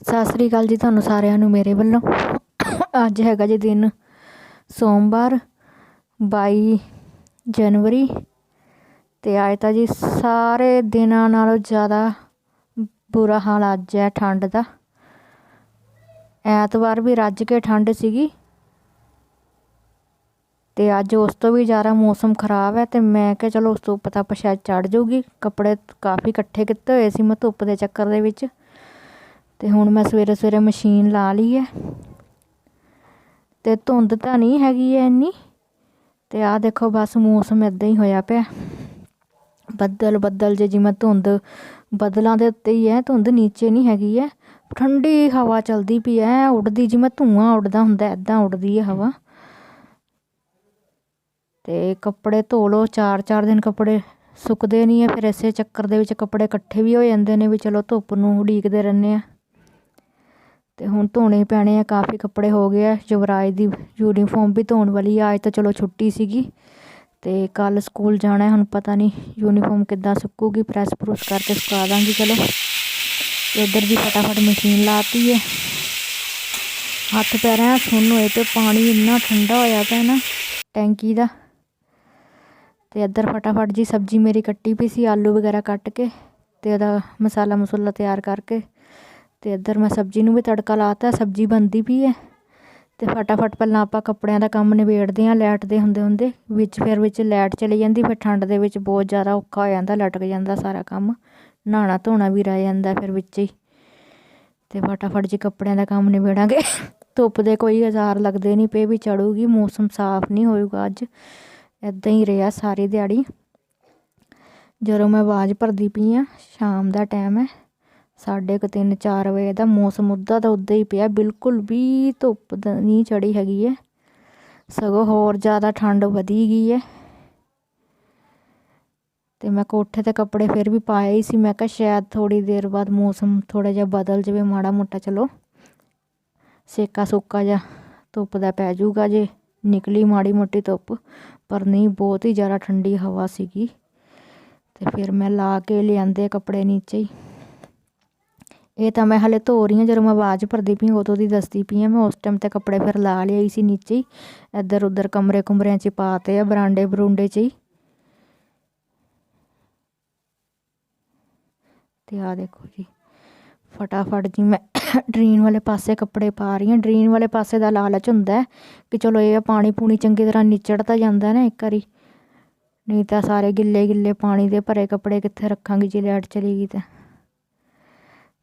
ਸਤਿ ਸ੍ਰੀ ਅਕਾਲ ਜੀ ਤੁਹਾਨੂੰ ਸਾਰਿਆਂ ਨੂੰ ਮੇਰੇ ਵੱਲੋਂ। ਅੱਜ ਹੈਗਾ ਜੀ ਦਿਨ ਸੋਮਵਾਰ 22 ਜਨਵਰੀ ਤੇ ਅੱਜ ਤਾਂ ਜੀ ਸਾਰੇ ਦਿਨਾਂ ਨਾਲੋਂ ਜ਼ਿਆਦਾ ਬੁਰਾ ਹਾਲ ਅੱਜ ਹੈ ਠੰਡ ਦਾ। ਐਤਵਾਰ ਵੀ ਰੱਜ ਕੇ ਠੰਡ ਸੀਗੀ ਤੇ ਅੱਜ ਉਸ ਤੋਂ ਵੀ ਜ਼ਿਆਦਾ ਮੌਸਮ ਖਰਾਬ ਹੈ ਤੇ ਮੈਂ ਕਿਹਾ ਚਲੋ ਉਸ ਤੋਂ ਪਤਾ ਸ਼ਾਇਦ ਚੜ ਜਾਊਗੀ। ਕੱਪੜੇ ਕਾਫੀ ਇਕੱਠੇ ਕੀਤੇ ਹੋਏ ਸੀ ਮੈਂ ਧੁੱਪ ਦੇ ਚੱਕਰ ਦੇ ਵਿੱਚ। ਤੇ ਹੁਣ ਮੈਂ ਸਵੇਰੇ ਸਵੇਰੇ ਮਸ਼ੀਨ ਲਾ ਲਈ ਹੈ। ਤੇ ਧੁੰਦ ਤਾਂ ਨਹੀਂ ਹੈਗੀ ਐ ਇੰਨੀ। ਤੇ ਆਹ ਦੇਖੋ ਬਸ ਮੌਸਮ ਇਦਾਂ ਹੀ ਹੋਇਆ ਪਿਆ। ਬੱਦਲ ਬੱਦਲ ਜੇ ਜਿਵੇਂ ਧੁੰਦ ਬੱਦਲਾਂ ਦੇ ਉੱਤੇ ਹੀ ਹੈ ਧੁੰਦ ਨੀਚੇ ਨਹੀਂ ਹੈਗੀ ਹੈ ਠੰਡੀ ਹਵਾ ਚਲਦੀ ਪਈ ਐ ਉੱਡਦੀ ਜਿਵੇਂ ਧੂਆਂ ਉੱਡਦਾ ਹੁੰਦਾ ਐਦਾਂ ਉੱਡਦੀ ਹੈ ਹਵਾ। ਤੇ ਕੱਪੜੇ ਧੋ ਲਓ, ਚਾਰ ਚਾਰ ਦਿਨ ਕੱਪੜੇ ਸੁੱਕਦੇ ਨਹੀਂ ਹੈ ਫਿਰ ਇਸੇ ਚੱਕਰ ਦੇ ਵਿੱਚ ਕੱਪੜੇ ਇਕੱਠੇ ਵੀ ਹੋ ਜਾਂਦੇ ਨੇ ਵੀ ਚਲੋ ਧੁੱਪ ਨੂੰ ਉਡੀਕਦੇ ਰਹਿੰਦੇ ਆ। ਤੇ ਹੁਣ ਧੋਣੇ ਪੈਣੇ ਆ, ਕਾਫੀ ਕੱਪੜੇ ਹੋ ਗਏ ਆ, ਯੁਵਰਾਜ ਦੀ ਯੂਨੀਫਾਰਮ ਵੀ ਧੋਣ ਵਾਲੀ ਆ, ਅੱਜ ਤਾਂ ਚਲੋ ਛੁੱਟੀ ਸੀਗੀ ਤੇ ਕੱਲ ਸਕੂਲ ਜਾਣਾ ਹੁਣ ਪਤਾ ਨਹੀਂ ਯੂਨੀਫਾਰਮ ਕਿੱਦਾਂ ਸੁੱਕੂਗੀ ਪ੍ਰੈਸ ਪ੍ਰੂਸ ਕਰਕੇ ਸੁਕਾ ਦਾਂਗੀ, ਚਲੋ। ਇੱਧਰ ਵੀ ਫਟਾਫਟ ਮਸ਼ੀਨ ਲਾਤੀ ਹੈ। ਹੱਥ ਪੈਰਾਂ ਸੁੰਨ ਹੋਏ ਤੇ ਪਾਣੀ ਇੰਨਾ ਠੰਡਾ ਹੋਇਆ ਪਿਆ ਨਾ, ਟੈਂਕੀ ਦਾ। ਤੇ ਇੱਧਰ ਫਟਾਫਟ ਜੀ ਸਬਜ਼ੀ ਮੇਰੀ ਕੱਟੀ ਪਈ ਸੀ, ਆਲੂ ਵਗੈਰਾ ਕੱਟ ਕੇ ਤੇ ਉਹਦਾ ਮਸਾਲਾ ਮਸੂਲਾ ਤਿਆਰ ਕਰਕੇ ਤੇ ਇੱਧਰ ਮੈਂ ਸਬਜ਼ੀ ਨੂੰ ਵੀ ਤੜਕਾ ਲਾਤਾ, ਸਬਜ਼ੀ ਬਣਦੀ ਪਈ ਹੈ। ਤੇ ਫਟਾਫਟ ਪਹਿਲਾਂ ਆਪਾਂ ਕੱਪੜਿਆਂ ਦਾ ਕੰਮ ਨਿਬੇੜਦੇ ਹਾਂ ਲਾਈਟ ਦੇ ਹੁੰਦੇ ਹੁੰਦੇ। ਵਿੱਚ ਫਿਰ ਵਿੱਚ ਲਾਈਟ ਚਲੀ ਜਾਂਦੀ, ਫਿਰ ਠੰਡ ਦੇ ਵਿੱਚ ਬਹੁਤ ਜ਼ਿਆਦਾ ਔਖਾ ਹੋ ਜਾਂਦਾ, ਲਟਕ ਜਾਂਦਾ ਸਾਰਾ ਕੰਮ। ਨਹਾਣਾ ਧੋਣਾ ਵੀ ਰਹਿ ਜਾਂਦਾ ਫਿਰ ਵਿੱਚ ਹੀ। ਤੇ ਫਟਾਫਟ ਜੀ ਕੱਪੜਿਆਂ ਦਾ ਕੰਮ ਨਿਬੇੜਾਂਗੇ, ਧੁੱਪ ਦੇ ਕੋਈ ਹਜ਼ਾਰ ਲੱਗਦੇ ਨਹੀਂ ਪਏ ਵੀ ਚੜੂਗੀ ਮੌਸਮ ਸਾਫ਼ ਨਹੀਂ ਹੋਊਗਾ ਅੱਜ। ਇਦਾਂ ਹੀ ਰਿਹਾ ਸਾਰੀ ਦਿਹਾੜੀ। ਜਦੋਂ ਮੈਂ ਆਵਾਜ਼ ਭਰਦੀ ਪਈ ਆ ਸ਼ਾਮ ਦਾ ਟਾਈਮ ਹੈ। ਸਾਢੇ ਕੁ ਤਿੰਨ ਚਾਰ ਵਜੇ ਦਾ ਮੌਸਮ ਉੱਦਾਂ ਦਾ ਉੱਦਾਂ ਹੀ ਪਿਆ, ਬਿਲਕੁਲ ਵੀ ਧੁੱਪ ਨਹੀਂ ਚੜੀ ਹੈਗੀ ਹੈ ਸਗੋਂ ਹੋਰ ਜ਼ਿਆਦਾ ਠੰਡ ਵਧੀ ਗਈ ਹੈ ਤੇ ਮੈਂ ਕੋਠੇ ਤੇ ਕੱਪੜੇ ਫਿਰ ਵੀ ਪਾਏ ਹੀ ਸੀ, ਮੈਂ ਕਿਹਾ ਸ਼ਾਇਦ ਥੋੜੀ ਦੇਰ ਬਾਅਦ ਮੌਸਮ ਥੋੜਾ ਜਿਹਾ ਬਦਲ ਜਾਵੇ, ਮਾੜਾ ਮੋਟਾ ਚਲੋ। ਸੇਕਾ ਸੁੱਕਾ ਜਿਹਾ ਧੁੱਪ ਦਾ ਪੈ ਜਾਊਗਾ ਜੇ, ਨਿਕਲੀ ਮਾੜੀ ਮੋਟੀ ਧੁੱਪ, ਪਰ ਨਹੀਂ, ਬਹੁਤ ਹੀ ਜ਼ਿਆਦਾ ਠੰਡੀ ਹਵਾ ਸੀਗੀ। ਤੇ ਫਿਰ ਮੈਂ ਲਾ ਕੇ ਲਿਆਂਦੇ ਕੱਪੜੇ ਨੀਚੇ ਹੀ। ਇਹ ਤਾਂ ਮੈਂ ਹਲੇ ਧੋ ਰਹੀ ਹਾਂ, ਜਦੋਂ ਮੈਂ ਆਵਾਜ਼ ਭਰਦੀ ਪਈ ਉਦੋਂ ਦੀ ਦੱਸਦੀ ਪਈ ਹਾਂ, ਮੈਂ ਉਸ ਟਾਈਮ ਤੇ ਕੱਪੜੇ ਫਿਰ ਲਾ ਲਿਆਈ ਸੀ ਨੀਚੇ ਹੀ ਇੱਧਰ ਉੱਧਰ ਕਮਰੇ ਕੁਮਰਿਆਂ 'ਚ ਪਾਤੇ ਆ, ਬਰਾਂਡੇ ਬਰੂੰਡੇ 'ਚ ਹੀ। ਤੇ ਆ ਦੇਖੋ ਜੀ, ਫਟਾਫਟ ਜੀ ਮੈਂ ਡਰੇਨ ਵਾਲੇ ਪਾਸੇ ਕੱਪੜੇ ਪਾ ਰਹੀ ਹਾਂ, ਡਰੇਨ ਵਾਲੇ ਪਾਸੇ ਦਾ ਲਾਲਚ ਹੁੰਦਾ ਕਿ ਚਲੋ ਇਹ ਪਾਣੀ ਪੂਣੀ ਚੰਗੀ ਤਰ੍ਹਾਂ ਨਿਚੜਦਾ ਜਾਂਦਾ ਨਾ ਇੱਕ ਵਾਰੀ, ਨਹੀਂ ਤਾਂ ਸਾਰੇ ਗਿੱਲੇ ਗਿੱਲੇ ਪਾਣੀ ਦੇ ਭਰੇ ਕੱਪੜੇ ਕਿੱਥੇ ਰੱਖਾਂਗੀ ਜੇ ਲਾਈਟ ਚਲੀ ਗਈ ਤਾਂ।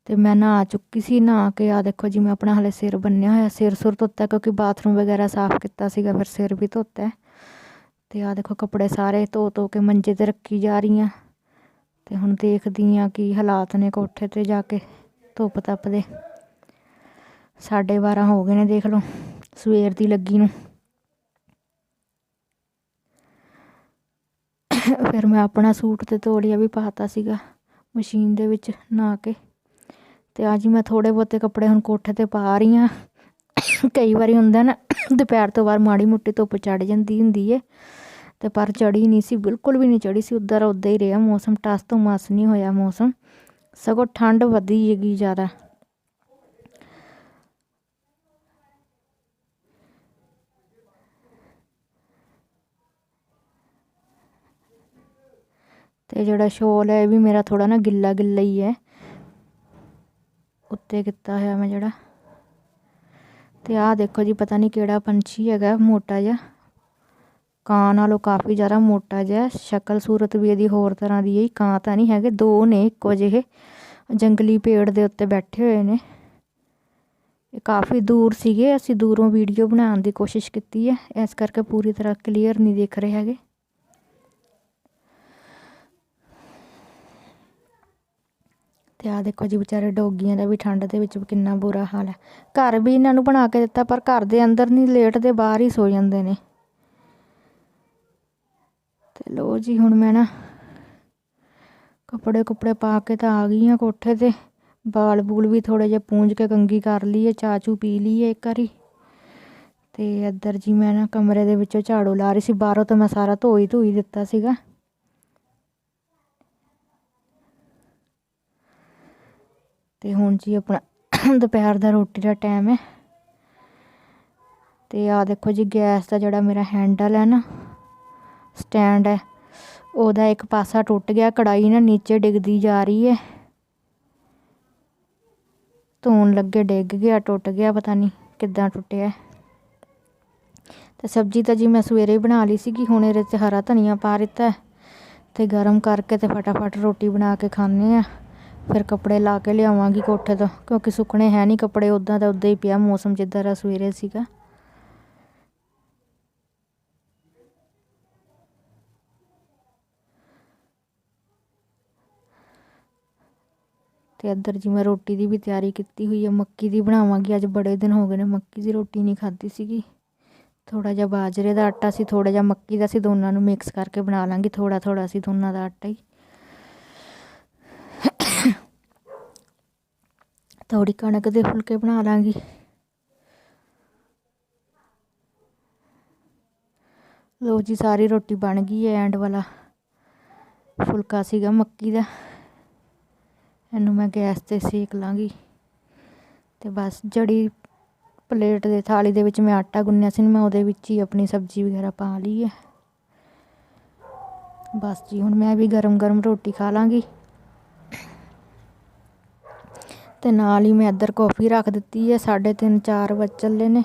ਤੇ ਮੈਂ ਨਹਾ ਚੁੱਕੀ ਸੀ, ਨਹਾ ਕੇ ਆ ਦੇਖੋ ਜੀ ਮੈਂ ਆਪਣਾ ਹਲੇ ਸਿਰ ਬੰਨਿਆ ਹੋਇਆ, ਸਿਰ ਸੁਰ ਧੋਤਾ ਕਿਉਂਕਿ ਬਾਥਰੂਮ ਵਗੈਰਾ ਸਾਫ਼ ਕੀਤਾ ਸੀਗਾ, ਫਿਰ ਸਿਰ ਵੀ ਧੋਤਾ ਤੇ ਆ ਦੇਖੋ ਕੱਪੜੇ ਸਾਰੇ ਧੋ ਧੋ ਕੇ ਮੰਜੇ ਤੇ ਰੱਖੀ ਜਾ ਰਹੀ ਆ ਤੇ ਹੁਣ ਦੇਖਦੀ ਆ ਕੀ ਹਾਲਾਤ ਨੇ ਕੋਠੇ ਤੇ ਜਾ ਕੇ ਧੁੱਪ ਤੱਪਦੇ। ਸਾਢੇ 12 ਹੋ ਗਏ ਨੇ ਦੇਖ ਲਓ, ਸਵੇਰ ਦੀ ਲੱਗੀ ਨੂੰ। ਫਿਰ ਮੈਂ ਆਪਣਾ ਸੂਟ ਤੇ ਤੋਲੀਆ ਵੀ ਪਾਤਾ ਸੀਗਾ, ਮਸ਼ੀਨ ਦੇ ਵਿੱਚ ਨਾ ਕੇ। ਤੇ ਅੱਜ ਮੈਂ ਥੋੜੇ ਬਹੁਤੇ ਕੱਪੜੇ ਹੁਣ ਕੋਠੇ ਤੇ ਪਾ ਰਹੀ ਆ ਕਈ ਵਾਰੀ ਹੁੰਦਾ ਨਾ, ਦੁਪਹਿਰ ਤੋਂ ਬਾਅਦ ਮਾੜੀ ਮੁੱਟੀ ਧੁੱਪ ਚੜ ਜਾਂਦੀ ਹੁੰਦੀ ਏ, ਤੇ ਪਰ ਚੜੀ ਨਹੀਂ ਸੀ, ਬਿਲਕੁਲ ਵੀ ਨਹੀਂ ਚੜੀ ਸੀ, ਉਧਰ ਉਦਾਂ ਹੀ ਰਿਹਾ ਮੌਸਮ, ਟਸ ਤੋਂ ਮਸ ਨਹੀਂ ਹੋਇਆ ਮੌਸਮ, ਸਗੋਂ ਠੰਡ ਵਧੀ ਹੈਗੀ ਜ਼ਿਆਦਾ। ਤੇ ਜਿਹੜਾ ਸ਼ੋਲ ਹੈ ਇਹ ਵੀ ਮੇਰਾ ਥੋੜਾ ਨਾ ਗਿੱਲਾ ਗਿੱਲਾ ਹੀ ਹੈ। ਉੱਤੇ ਕੀਤਾ ਹੋਇਆ ਮੈਂ ਜਿਹੜਾ। ਤੇ ਆਹ ਦੇਖੋ ਜੀ, ਪਤਾ ਨਹੀਂ ਕਿਹੜਾ ਪੰਛੀ ਹੈਗਾ, ਮੋਟਾ ਜਿਹਾ। ਕਾਂ ਨਾਲੋਂ ਕਾਫੀ ਜ਼ਿਆਦਾ ਮੋਟਾ ਜਿਹਾ ਸ਼ਕਲ ਸੂਰਤ ਵੀ ਇਹਦੀ ਹੋਰ ਤਰ੍ਹਾਂ ਦੀ ਹੈ ਕਾਂ ਤਾਂ ਨਹੀਂ ਹੈਗੇ, ਦੋ ਨੇ ਇੱਕੋ ਜਿਹੇ ਜੰਗਲੀ ਪੇੜ ਦੇ ਉੱਤੇ ਬੈਠੇ ਹੋਏ ਨੇ। ਇਹ ਕਾਫੀ ਦੂਰ ਸੀਗੇ। ਅਸੀਂ ਦੂਰੋਂ ਵੀਡੀਓ ਬਣਾਉਣ ਦੀ ਕੋਸ਼ਿਸ਼ ਕੀਤੀ ਹੈ। ਇਸ ਕਰਕੇ ਪੂਰੀ ਤਰ੍ਹਾਂ ਕਲੀਅਰ ਨਹੀਂ ਦਿਖ ਰਹੇ ਹੈਗੇ। ਤੇ ਆ ਦੇਖੋ ਜੀ ਵਿਚਾਰੇ ਡੋਗੀਆਂ ਦਾ ਵੀ ਠੰਡ ਦੇ ਵਿੱਚ ਕਿੰਨਾ ਬੁਰਾ ਹਾਲ ਹੈ। ਘਰ ਵੀ ਇਹਨਾਂ ਨੂੰ ਬਣਾ ਕੇ ਦਿੱਤਾ, ਪਰ ਘਰ ਦੇ ਅੰਦਰ ਨਹੀਂ, ਲੇਟ ਦੇ ਬਾਹਰ ਹੀ ਸੋ ਜਾਂਦੇ ਨੇ। ਤੇ ਲੋ ਜੀ ਹੁਣ ਮੈਂ ਨਾ ਕੱਪੜੇ ਕੁਪੜੇ ਪਾ ਕੇ ਤਾਂ ਆ ਗਈ ਆ ਕੋਠੇ ਤੇ। ਬਾਲ ਬੂਲ ਵੀ ਥੋੜੇ ਜਿਹਾ ਪੂੰਝ ਕੇ ਕੰਗੀ ਕਰ ਲਈਏ ਚਾਚੂ ਪੀ ਲਈਏ ਇੱਕ ਵਾਰੀ। ਤੇ ਇੱਧਰ ਜੀ ਮੈਂ ਨਾ ਕਮਰੇ ਦੇ ਵਿੱਚੋਂ ਝਾੜੂ ਲਾ ਰਹੀ ਸੀ, ਬਾਹਰੋਂ ਤਾਂ ਮੈਂ ਸਾਰਾ ਧੋਈ ਧੋਈ ਦਿੱਤਾ ਸੀਗਾ। ਤੇ ਹੁਣ ਜੀ ਆਪਣਾ ਦੁਪਹਿਰ ਦਾ ਰੋਟੀ ਦਾ ਟਾਈਮ ਹੈ। ਤੇ ਆ ਦੇਖੋ ਜੀ ਗੈਸ ਦਾ ਜਿਹੜਾ ਮੇਰਾ ਹੈਂਡਲ ਹੈ ਨਾ ਸਟੈਂਡ ਹੈ, ਉਹਦਾ ਇੱਕ ਪਾਸਾ ਟੁੱਟ ਗਿਆ ਕੜਾਈ ਨਾ ਨੀਚੇ ਡਿੱਗਦੀ ਜਾ ਰਹੀ ਹੈ। ਧੋਣ ਲੱਗੇ ਡਿੱਗ ਗਿਆ, ਟੁੱਟ ਗਿਆ, ਪਤਾ ਨਹੀਂ ਕਿੱਦਾਂ ਟੁੱਟਿਆ। ਤੇ ਸਬਜ਼ੀ ਤਾਂ ਜੀ ਮੈਂ ਸਵੇਰੇ ਹੀ ਬਣਾ ਲਈ ਸੀਗੀ, ਹੁਣ ਇਹਦੇ 'ਚ ਹਰਾ ਧਨੀਆ ਪਾ ਦਿੱਤਾ ਤੇ ਗਰਮ ਕਰਕੇ ਤੇ ਫਟਾਫਟ ਰੋਟੀ ਬਣਾ ਕੇ ਖਾਂਦੇ ਆ ਫਿਰ ਕੱਪੜੇ ਲਾ ਕੇ ਲਿਆਵਾਂਗੀ ਕੋਠੇ ਤੋਂ, ਕਿਉਂਕਿ ਸੁੱਕਣੇ ਹੈ ਨਹੀਂ ਕੱਪੜੇ ਉਦਾਂ ਦਾ ਉਦਾਂ ਹੀ ਪਿਆ ਮੌਸਮ ਜਿੱਦਾਂ ਦਾ ਸਵੇਰੇ ਸੀਗਾ। ਤੇ ਇੱਧਰ ਜੀ ਮੈਂ ਰੋਟੀ ਦੀ ਵੀ ਤਿਆਰੀ ਕੀਤੀ ਹੋਈ ਹੈ ਮੱਕੀ ਦੀ ਬਣਾਵਾਂਗੀ। ਅੱਜ ਬੜੇ ਦਿਨ ਹੋ ਗਏ ਨੇ ਮੱਕੀ ਦੀ ਰੋਟੀ ਨਹੀਂ ਖਾਧੀ ਸੀਗੀ। ਥੋੜਾ ਜਿਹਾ ਬਾਜਰੇ ਦਾ ਆਟਾ ਸੀ ਥੋੜਾ ਜਿਹਾ ਮੱਕੀ ਦਾ ਸੀ, ਦੋਨਾਂ ਨੂੰ ਮਿਕਸ ਕਰਕੇ ਬਣਾ ਲਾਂਗੀ। ਥੋੜਾ ਥੋੜਾ ਸੀ, ਦੋਨਾਂ ਦਾ ਆਟਾ ਹੀ। ਥੋੜੀ ਕਣਕ ਦੇ ਫੁਲਕੇ ਬਣਾ ਲਾਂਗੀ। ਲੋ ਜੀ, ਸਾਰੀ ਰੋਟੀ ਬਣ ਗਈ ਹੈ ਐਂਡ ਵਾਲਾ ਫੁਲਕਾ ਸੀਗਾ ਮੱਕੀ ਦਾ। ਇਹਨੂੰ ਮੈਂ ਗੈਸ ਤੇ ਸੇਕ ਲਾਂਗੀ ਤੇ ਬਸ ਜੜੀ ਪਲੇਟ ਦੇ ਥਾਲੀ ਦੇ ਵਿੱਚ ਮੈਂ ਆਟਾ ਗੁੰਨਿਆ ਸੀ ਮੈਂ ਉਹਦੇ ਵਿੱਚ ਹੀ ਆਪਣੀ ਸਬਜ਼ੀ ਵਗੈਰਾ ਪਾ ਲਈ ਹੈ। ਬਸ ਜੀ, ਹੁਣ ਮੈਂ ਵੀ ਗਰਮ ਗਰਮ ਰੋਟੀ ਖਾ ਲਾਂਗੀ। ਅਤੇ ਨਾਲ ਹੀ ਮੈਂ ਇੱਧਰ ਕੌਫੀ ਰੱਖ ਦਿੱਤੀ ਹੈ 3:30 4 ਵਜ ਚੱਲੇ ਨੇ।